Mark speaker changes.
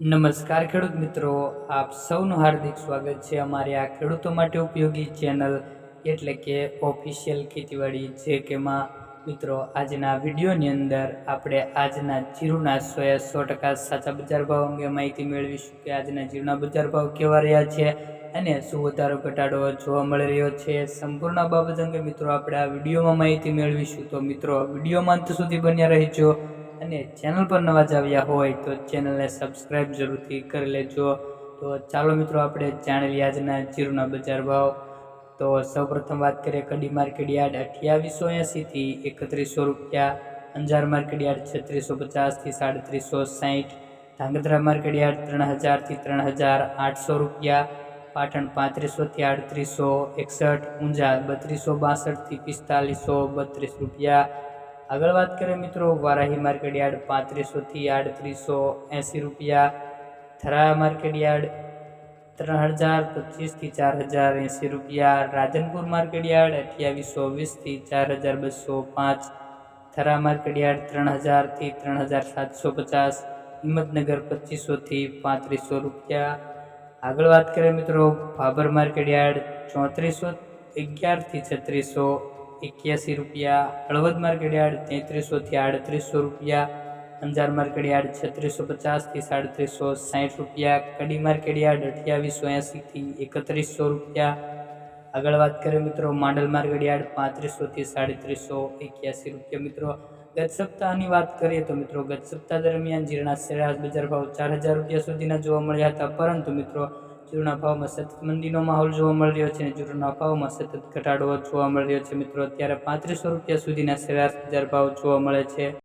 Speaker 1: નમસ્કાર ખેડૂત મિત્રો, આપ સૌનું હાર્દિક સ્વાગત છે અમારી આ ખેડૂતો માટે ઉપયોગી ચેનલ એટલે કે ઓફિશિયલ ખેતીવાડી જે કેમાં મિત્રો, આજના વિડીયોની અંદર આપણે આજના જીરુના સોએ સો ટકા સાચા બજાર ભાવ અંગે માહિતી મેળવીશું કે આજના જીરુના બજાર ભાવ કેવા રહ્યા છે અને શું વધારો ઘટાડો જોવા મળી રહ્યો છે સંપૂર્ણ બાબત અંગે મિત્રો આપણે આ વિડીયોમાં માહિતી મેળવીશું. તો મિત્રો, વિડીયોમાં અંત સુધી બન્યા રહેજો. અને ચેનલ પર નવા જ આવ્યા હોય તો ચેનલને સબસ્ક્રાઈબ જરૂરથી કરી લેજો. તો ચાલો મિત્રો, આપણે જાણી લઈએ આજના જીરુના બજાર ભાવ. તો સૌપ્રથમ વાત કરીએ, કડી માર્કેટ યાર્ડ અઠ્યાવીસો એંસીથી એકત્રીસો રૂપિયા. અંજાર માર્કેટ યાર્ડ છત્રીસો પચાસથી સાડત્રીસો સાહીઠ ધાંગધ્રા માર્કેટ યાર્ડ ત્રણ હજારથી ત્રણ હજાર આઠસો રૂપિયા. પાટણ પાંત્રીસોથી આડત્રીસો એકસઠ. ઊંઝા બત્રીસો બાસઠથી પિસ્તાલીસો બત્રીસ રૂપિયા. આગળ વાત કરીએ મિત્રો, વારાહી માર્કેટ યાર્ડ પાંત્રીસોથી આડત્રીસો એંસી રૂપિયા થરા માર્કેટ યાર્ડ ત્રણ હજાર પચીસથી ચાર હજાર એંસી રૂપિયા, રાધનપુર માર્કેટ યાર્ડ અઠ્યાવીસો વીસથી ચાર હજાર બસો પાંચ થરા માર્કેટ યાર્ડ ત્રણ હજારથી ત્રણ હજાર સાતસો પચાસ, હિંમતનગર પચીસોથી પાંત્રીસો રૂપિયા. આગળ વાત કરીએ મિત્રો, ભાભર માર્કેટ યાર્ડ ચોત્રીસો અગિયારથી છત્રીસો એક્યાસી રૂપિયા, હળવદ માર્કેટ યાર્ડ તેત્રીસોથી આડત્રીસો રૂપિયા, અંજાર માર્કેટ યાર્ડ છત્રીસો પચાસથી સાડત્રીસો સાઠ રૂપિયા, કડી માર્કેટ અઠ્યાવીસો એંસીથી એકત્રીસો રૂપિયા. આગળ વાત કરીએ મિત્રો, માંડલ માર્કેટ યાર્ડ પાંત્રીસોથી સાડત્રીસો એક્યાસી રૂપિયા. મિત્રો, ગત સપ્તાહની વાત કરીએ તો મિત્રો, ગત સપ્તાહ દરમિયાન જીરણા સરેરાશ બજાર ભાવ ચાર હજાર રૂપિયા સુધીના જોવા મળ્યા હતા. પરંતુ મિત્રો જીરુના ભાવમાં સતત મંદીનો માહોલ જોવા મળી રહ્યો છે અને જૂના ભાવમાં સતત ઘટાડો જોવા મળી રહ્યો છે મિત્રો. અત્યારે પાંત્રીસો રૂપિયા સુધીના સરેરાશ બજાર ભાવ જોવા મળે છે.